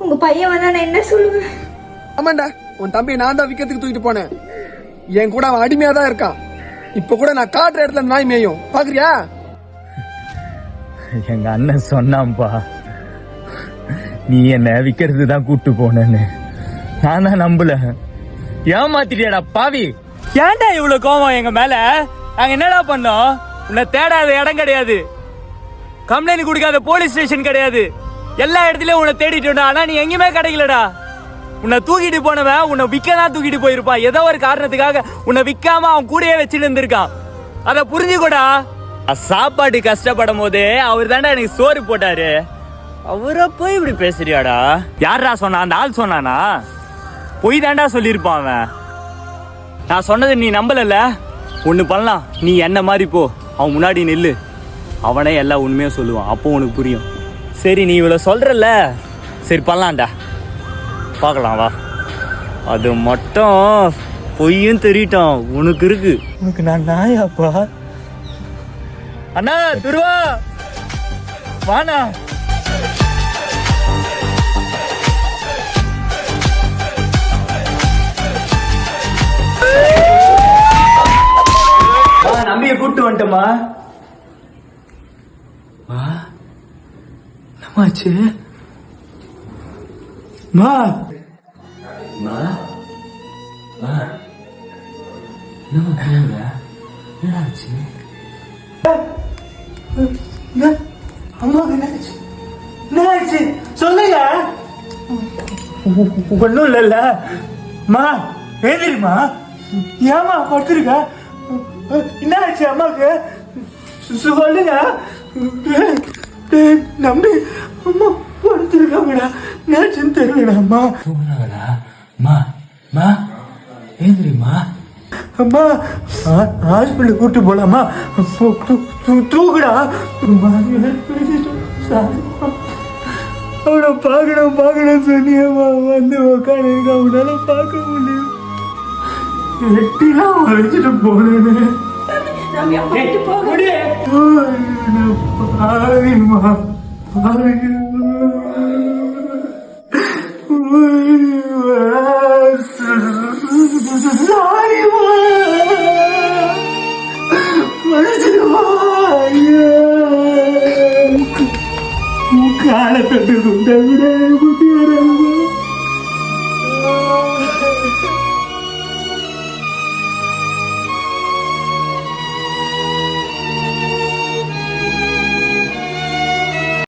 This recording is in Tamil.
உங்க பையன் வந்தா நான் என்ன சொல்லுவேன்? ஆமாண்டா உன் தம்பியை நான் தான் விக்கிறதுக்கு தூக்கிட்டு போனேன். என் கூட அவன் அடிமையா தான் இருக்கான். இப்ப கூட நான் காட்டுற இடத்துல நாய் மேயும். பாக்குறியா? எங்க அண்ணன் சொன்னான்பா. நீ என்ன விக்கிறது தான் கூட்டு போனேன்னு. நான் தான் நம்பல. ஏமாத்திட்டியாடா பாவி. ஏன்டா இவ்வளவு கோவம் எங்க மேல? நாங்க என்னடா பண்ணோம்? உன்னை தேடாத இடம் கிடையாது. கம்ப்ளைண்ட் கொடுக்காத போலீஸ் ஸ்டேஷன் கிடையாது. எல்லா இடத்துலயும் உன்னை தேடிட்டோம்டா ஆனா நீ எங்கேயுமே கிடைக்கலடா. உன்னை தூக்கிட்டு போனவன் உன்னை விற்க தான் தூக்கிட்டு போயிருப்பான். ஏதோ ஒரு காரணத்துக்காக உன்னை விற்காம அவன் கூடயே வச்சுட்டு இருந்திருக்கான். அதை புரிஞ்சுக்கூடா. சாப்பாடு கஷ்டப்படும் போது அவர் தாண்டா எனக்கு சோறு போட்டாரு. அவரை போய் இப்படி பேசுறியாடா? யாரா சொன்னா? அந்த ஆள் சொன்னானா? பொய் தாண்டா சொல்லியிருப்பான் அவன். நான் சொன்னதை நீ நம்பலல்ல? ஒன்று பண்ணலாம். நீ என்ன மாதிரி போ. அவன் முன்னாடி நில்லு. அவனே எல்லா உண்மையும் சொல்லுவான். அப்போ உனக்கு புரியும். சரி நீ இவ்வளோ சொல்றல்ல? சரி பண்ணலாம்டா. பார்க்கலாம் வா. அது மட்டும் பொய்யும் தெரியட்டும். உனக்கு இருக்கு. உனக்கு நான் நாயாப்பா? அண்ணா துருவா! வாண்ணா. வா நம்பிய கூட்டு வந்துட்டோமா வா. என்னமாச்சு? மா! மா? மா? என்னம்மா தூங்குற என்னாச்சு? அம்மா என்னாச்சு? என்னாச்சு? சொல்லுங்க! ஒன்றும் இல்லைல்ல மா ஏதிரிமா ஏமா படுத்துருக்க என்னாச்சு அம்மாக்கு சு- சொல்லுங்க நம்பி அம்மா படுத்துருக்காங்கடா. என்னாச்சுன்னு தெரியலடா அம்மா. தூங்குறாங்களா மா மா ஏந்திரிமா அம்மா ஹாஸ்பிட்டல் கூட்டு போலாமா? தூக்குடா அம்மா. அவனை பார்க்கணும் பார்க்கணும் சொன்னியம்மா வந்து உட்காந்து அவனால பார்க்க முடியும் எட்டிலாம் வளைச்சிட்டு போனேன்னு போக பாவிமா O cara tá perguntando, né? Eu vou ter a